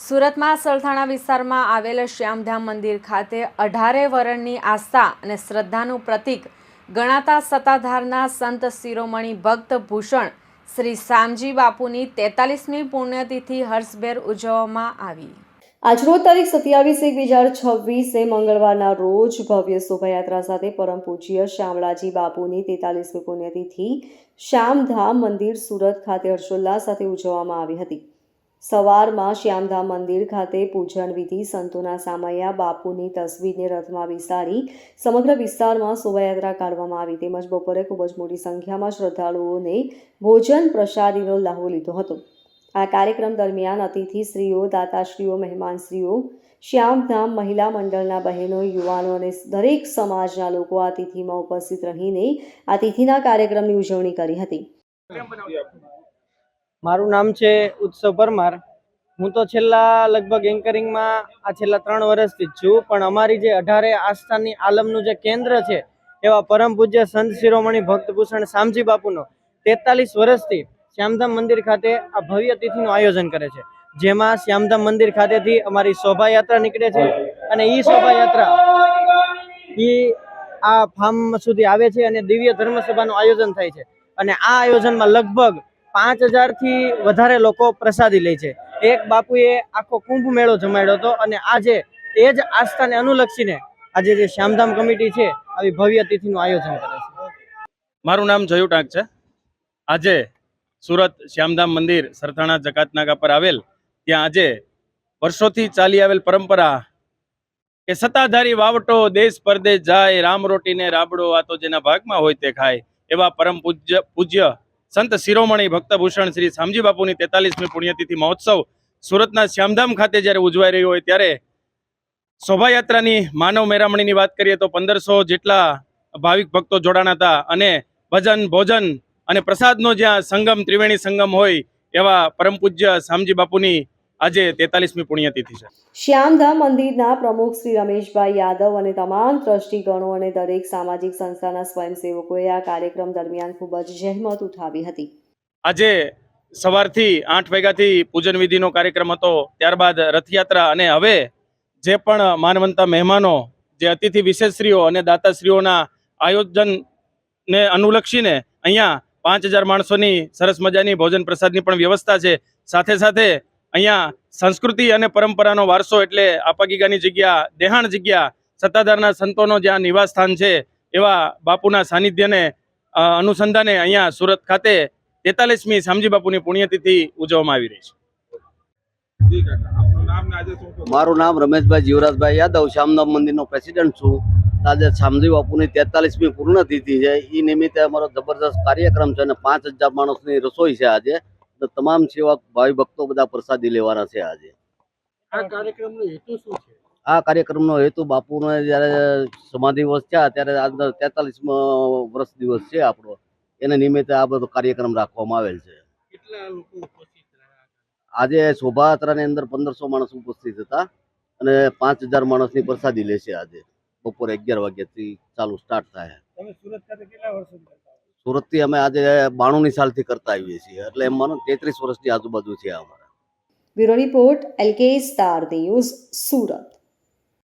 સુરતમાં સલથાણા વિસ્તારમાં આવેલ શ્યામધામ મંદિર ખાતે અઢારે વરણની આસ્થા અને શ્રદ્ધાનું પ્રતીક ગણાતા સત્તાધારના સંત શિરોમણી ભક્ત ભૂષણ શ્રી શામજી બાપુની તેતાલીસમી પુણ્યતિથિ હર્ષભેર ઉજવવામાં આવી. આજરોજ તારીખ સત્યાવીસ એક બે હજાર છવ્વીસે મંગળવારના રોજ ભવ્ય શોભાયાત્રા સાથે પરમ પૂજ્ય શ્યામળાજી બાપુની તેતાલીસમી પુણ્યતિથિ શ્યામધામ મંદિર સુરત ખાતે હર્ષોલ્લાસ સાથે ઉજવવામાં આવી હતી. સવારમાં શ્યામધામ મંદિર ખાતે પૂજન વિધિ સંતોના સામૈયા, બાપુની તસવીરને રથમાં વિસારી સમગ્ર વિસ્તારમાં શોભાયાત્રા કાઢવામાં આવી. તેમજ બપોરે ખૂબ જ મોટી સંખ્યામાં શ્રદ્ધાળુઓને ભોજન પ્રસાદીનો લાહો લીધો હતો. આ કાર્યક્રમ દરમિયાન અતિથિ શ્રીઓ દાતાશ્રીઓ, મહેમાનશ્રીઓ, શ્યામધામ મહિલા મંડળના બહેનો, યુવાનો અને દરેક સમાજના લોકો આ તિથિમાં ઉપસ્થિત રહીને આ તિથિના કાર્યક્રમની ઉજવણી કરી હતી. મારું નામ છે ઉત્સવ પરમાર. હું તો છેલ્લા લગભગ એન્કરિંગમાં આ છેલ્લા ત્રણ વર્ષથી જ છું, પણ અમારી જે અઢારે આસ્થાની આલમનું જે કેન્દ્ર છે, એવા પરમ પૂજ્ય સંત શિરોમણી ભક્તભૂષણ શામજી બાપુનો, તેતાલીસ વર્ષથી શ્યામધામ મંદિર ખાતે આ ભવ્ય તિથિનું આયોજન કરે છે. જેમાં શ્યામધામ મંદિર ખાતેથી અમારી શોભાયાત્રા નીકળે છે અને એ શોભાયાત્રા એ આ ફાર્મ સુધી આવે છે અને દિવ્ય ધર્મસભાનું આયોજન થાય છે. અને આ આયોજનમાં લગભગ પાંચ હજારથી વધારે લોકો પ્રસાદી લે છે. એક બાપુએ આખો કુંભ મેળો જમાડ્યો હતો અને આજે એ જ આસ્થાને અનુલક્ષીને આજે જે શ્યામધામ કમિટી છે, આવી ભવ્ય તિથિનું આયોજન કરે છે. મારું નામ જયુ ટાંક છે. આજે સુરત શ્યામધામ મંદિર સરથાણા જકાતનાકા પર આવેલ, ત્યાં આજે વર્ષોથી ચાલી આવેલ પરંપરા કે સત્તાધારી વાવટો દેશ પરદેશ જાય, રામ રોટીને રાબડો આ તો જેના ભાગમાં હોય તે ખાય, એવા પરમ પૂજ્ય પૂજ્ય સંત શિરોમણી ભક્તભૂષણ શ્રી શામજી બાપુની તેતાલીસમી પુણ્યતિથિ મહોત્સવ સુરતના શ્યામધામ ખાતે જ્યારે ઉજવાઈ રહ્યો હોય ત્યારે શોભાયાત્રાની માનવ મેરામણીની વાત કરીએ તો પંદરસો જેટલા ભાવિક ભક્તો જોડાણા હતા અને ભજન, ભોજન અને પ્રસાદનો જ્યાં સંગમ, ત્રિવેણી સંગમ હોય એવા પરમ પૂજ્ય શામજી બાપુની આજે તેતાલીસમી પુણ્યતિથિ છે. શ્યામધામ મંદિરના પ્રમુખ શ્રી રમેશભાઈ યાદવ અને તમામ ટ્રસ્ટીગણો અને દરેક સામાજિક સંસ્થાના સ્વયંસેવકોએ આ કાર્યક્રમ દરમિયાન ખૂબ જ જહેમત ઉઠાવી હતી. આજે સવારથી આઠ વાગ્યાથી પૂજન વિધિનો કાર્યક્રમ હતો. ત્યારબાદ રથયાત્રા અને હવે જે પણ માનવંતા મહેમાનો જે અતિથિ વિશેષશ્રીઓ અને દાતાશ્રીઓના આયોજનને અનુલક્ષીને અહીંયા પાંચ હજાર માણસોની સરસ મજાની ભોજન પ્રસાદની પણ વ્યવસ્થા છે. સાથે સાથે અહીંયા સંસ્કૃતિ અને પરંપરાનો વારસો એટલે આપાગીગાની જગ્યા દેહાણ જગ્યા સત્તાધારના સંતોનો જ્યાં નિવાસ સ્થાન છે એવા બાપુના સાનિધ્યને અનુસંધાને અહીંયા સુરત ખાતે તેતાલીસમી શામજી બાપુની પુણ્યતિથિ ઉજવવામાં આવી રહી છે. મારું નામ રમેશભાઈ જીવરાજભાઈ યાદવ શ્યામધામ મંદિરનો પ્રેસિડેન્ટ છું. આજે શામજી બાપુની તેતાલીસમી પૂર્ણ તિથિ છે. એ નિમિત્તે અમારો જબરદસ્ત કાર્યક્રમ છે અને પાંચ હજાર માણસની રસોઈ છે આજે. તમામ સેવક ભાવિ ભક્તો બધા પ્રસાદી લેવાના છે આજે. આ કાર્યક્રમનો હેતુ શું છે? આ કાર્યક્રમનો હેતુ બાપુનો જ્યારે સમાધિ વર્ષ થયા ત્યારે આજનો તેતાલીસમો વર્ષ દિવસ છે આપણો. એને નિમિત્તે આ બધો કાર્યક્રમ રાખવામાં આવેલ છે. કેટલા લોકો ઉપસ્થિત આજે શોભાયાત્રાની અંદર પંદરસો માણસ ઉપસ્થિત હતા અને પાંચ હજાર માણસની પ્રસાદી લેશે આજે. બપોરે અગિયાર વાગ્યાથી ચાલુ સ્ટાર્ટ થાય. તમે સુરત ખાતે કેટલા હો? સુરતથી અમે આજે બાણુંની સાલથી કરતા આવીએ છીએ. એટલે એમ માનો તેત્રીસ વર્ષની આજુબાજુ છે અમારા. Bureau report, LK star news Surat.